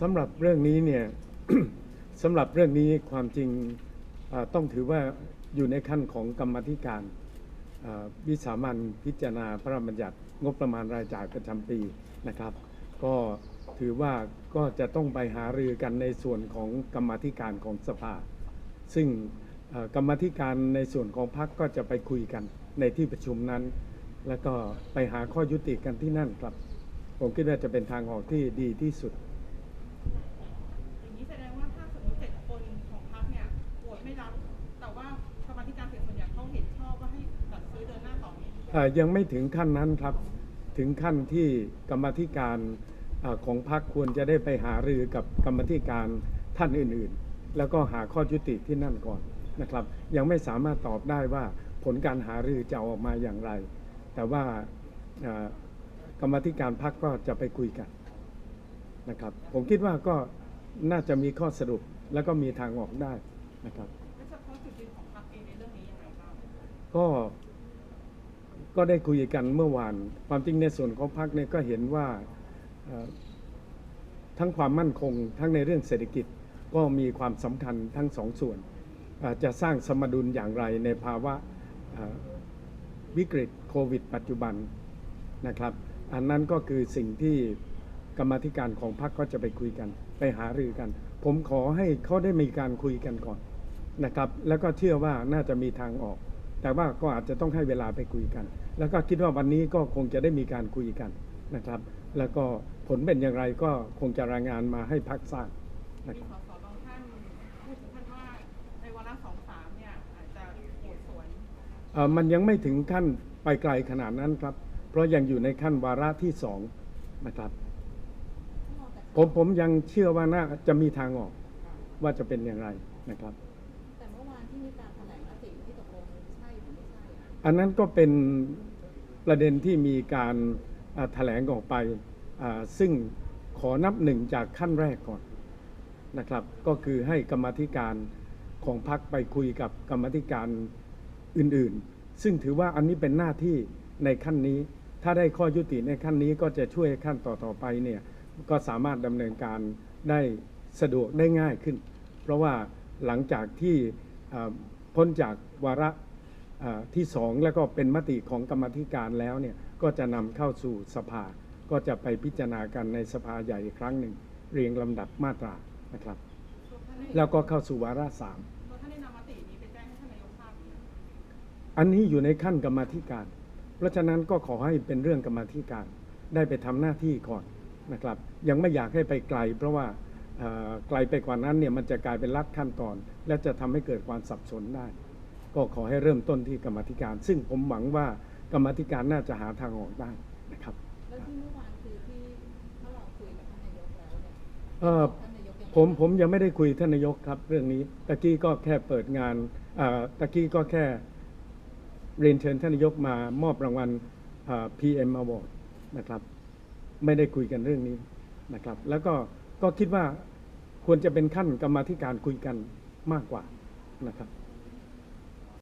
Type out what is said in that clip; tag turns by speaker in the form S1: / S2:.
S1: สำหรับเรื่องนี้เนี่ยสำหรับเรื่องนี้ความจริงต้องถือว่าอยู่ในขั้นของกรรมธิการวิสามันพิจารณาพระราชบัญญัติงบประมาณรายจ่ายประจำปีนะครับ ก็ถือว่าก็จะต้องไปหารือกันในส่วนของกรรมธิการของสภา ซึ่งกรรมธิการในส่วนของพรรคก็จะไปคุยกันในที่ประชุมนั้น แล้วก็ไปหาข้อยุติกันที่นั่นครับ ผมคิดว่าจะเป็นทางออกที่ดีที่สุด
S2: ยังไม่
S1: ถึงขั้นนั้นครับ ถึงขั้นที่กรรมาธิการเอ่อของพรรคควรจะได้ไปหารือกับกรรมาธิการท่านอื่นๆ แล้วก็หาข้อยุติที่นั่นก่อนนะครับ ยังไม่สามารถตอบได้ว่าผลการหารือจะออกมาอย่างไร แต่ว่าเอ่อกรรมาธิการพรรคก็จะไปคุยกันนะครับ ผมคิดว่าก็น่าจะมีข้อสรุปแล้วก็มีทางออกได้นะครับ
S2: และเฉพาะจุดยืนของพรรคเองในเรื่องนี้ยังไงบ้าง
S1: ก็ ก็ได้คุยกันเมื่อวาน ความจริงในส่วนของพรรคเนี่ยก็เห็นว่าทั้งความมั่นคง ทั้งในเรื่องเศรษฐกิจก็มีความสำคัญทั้งสองส่วน จะสร้างสมดุลอย่างไรในภาวะวิกฤตโควิด ปัจจุบันนะครับ อันนั้นก็คือสิ่งที่กรรมธิการของพรรคก็จะไปคุยกัน ไปหารือกัน ผมขอให้เขาได้มีการคุยกันก่อนนะครับ แล้วก็เชื่อว่าน่าจะมีทางออก แต่ว่าก็อาจจะต้องให้เวลาไปคุยกัน แล้วก็คิดว่าวันนี้ก็คงจะได้มีการคุยกันนะครับ แล้วก็ผลเป็นอย่างไรก็คงจะรายงานมาให้พักทราบนะ
S2: มี
S1: ครับ
S2: สสบางท่านพูดถึงท่านว่าในวาระสองสามเนี่ยอาจจะโหวตสวน
S1: เอ่อมันยังไม่ถึงขั้นไปไกลขนาดนั้นครับ เพราะยังอยู่ในขั้นวาระที่สองนะครับผมผมยังเชื่อว่าน่าจะมีทางออกว่าจะเป็นอย่างไรนะครับ
S3: แต่เมื่อวานที่มีการแถลงมติที่ตกลงใช่หรื อั
S1: นนั้นก็เป็นประเด็นที่มีการแถลงออกไป ซึ่งขอนับหนึ่งจากขั้นแรกก่อนนะครับ ก็คือให้กรรมธิการของพรรคไปคุยกับกรรมธิการอื่นๆ ซึ่งถือว่าอันนี้เป็นหน้าที่ในขั้นนี้ ถ้าได้ข้อยุติในขั้นนี้ก็จะช่วยขั้นต่อๆไปเนี่ยก็สามารถดำเนินการได้สะดวกได้ง่ายขึ้น เพราะว่าหลังจากที่พ้นจากวาระ ที่สองแล้วก็เป็นมติของกรรมธิการแล้วเนี่ยก็จะนำเข้าสู่สภา ก็จะไปพิจารณากันในสภาใหญ่ครั้งหนึ่ง เรียงลำดับมาตรานะครับ แล้วก็เข้าสู่วาระสามอันนี้อยู่ในขั้นกรรมธิการ เพราะฉะนั้นก็ขอให้เป็นเรื่องกรรมธิการ ได้ไปทำหน้าที่ก่อนนะครับ ยังไม่อยากให้ไปไกล เพราะว่าไกลไปกว่านั้นเนี่ยมันจะกลายเป็นลัดขั้นตอน และจะทำให้เกิดความสับสนได้ ก็ขอให้เริ่มต้นที่กรรมาธิการ ซึ่งผมหวังว่ากรรมาธิการน่าจะหาทางออกได้นะครับ
S3: แล้วที่เมื่อวานคือที่ถ้าเราคุยกับท่านนายกแล้วเนี่ย
S1: เอ่อ
S3: ท่านนายกยัง
S1: ผมผมยังไม่ได้คุยท่านนายกครับ เรื่องนี้ตะกี้ก็แค่เปิดงานอ่าตะกี้ก็แค่เรียนเชิญท่านนายกมามอบรางวัลอ่า PM Award นะครับ ไม่ได้คุยกันเรื่องนี้นะครับ แล้วก็ก็คิดว่าควรจะเป็นขั้นกรรมาธิการคุยกันมากกว่านะครับ